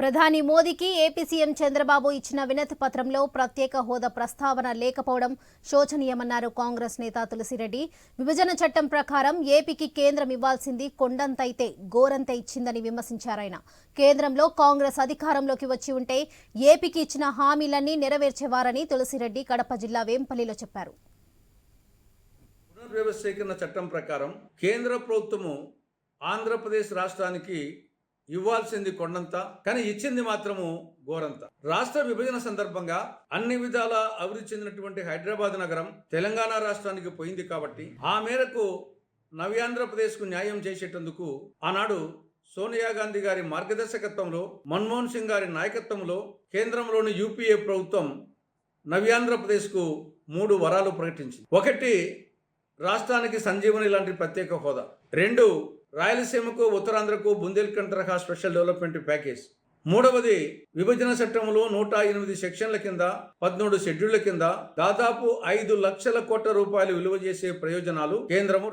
ప్రధాని మోదీకి AP CM Chandrababu ఇచ్చిన వినతి పత్రంలో ప్రత్యేక హోదా ప్రస్తావన లేకపోవడం శోచనీయమన్నారు కాంగ్రెస్ నేత తులసిరెడ్డి. విభజన చట్టం ప్రకారం ఏపీకి కేంద్రం ఇవ్వాల్సింది కొండంతైతే గోరంత ఇచ్చిందని విమర్శించారాయన కేంద్రంలో కాంగ్రెస్ అధికారంలోకి వచ్చి ఉంటే ఏపీకి ఇచ్చిన హామీలన్నీ నెరవేర్చేవారని తులసిరెడ్డి కడప జిల్లా వేంపల్లిలో చెప్పారు. పునర్వ్యవస్థీకరణ చట్టం ప్రకారం కేంద్ర ప్రభుత్వము ఆంధ్రప్రదేశ్ రాష్ట్రానికి ఇవ్వాల్సింది కొండంత కానీ ఇచ్చింది మాత్రము ఘోరంత రాష్ట్ర విభజన సందర్భంగా అన్ని విధాల అభివృద్ధి చెందినటువంటి హైదరాబాద్ నగరం తెలంగాణ రాష్ట్రానికి పోయింది కాబట్టి ఆ మేరకు నవ్యాంధ్రప్రదేశ్కు న్యాయం చేసేటందుకు ఆనాడు సోనియా గాంధీ గారి మార్గదర్శకత్వంలో మన్మోహన్ సింగ్ గారి నాయకత్వంలో కేంద్రంలోని యూపీఏ ప్రభుత్వం నవ్యాంధ్రప్రదేశ్కు మూడు వరాలు ప్రకటించింది. ఒకటి రాష్ట్రానికి సంజీవని లాంటి ప్రత్యేక హోదా. రెండు రాయలసీమకు ఉత్తరాంధ్రకు బుందేల్ఖండ్ తరహా స్పెషల్ డెవలప్మెంట్ ప్యాకేజ్. మూడవది విభజన చట్టంలో నూట ఎనిమిది సెక్షన్ల కింద పద్మూడు షెడ్యూళ్ళ కింద దాదాపు ఐదు లక్షల కోట్ల రూపాయలు విలువ చేసే ప్రయోజనాలు కేంద్రము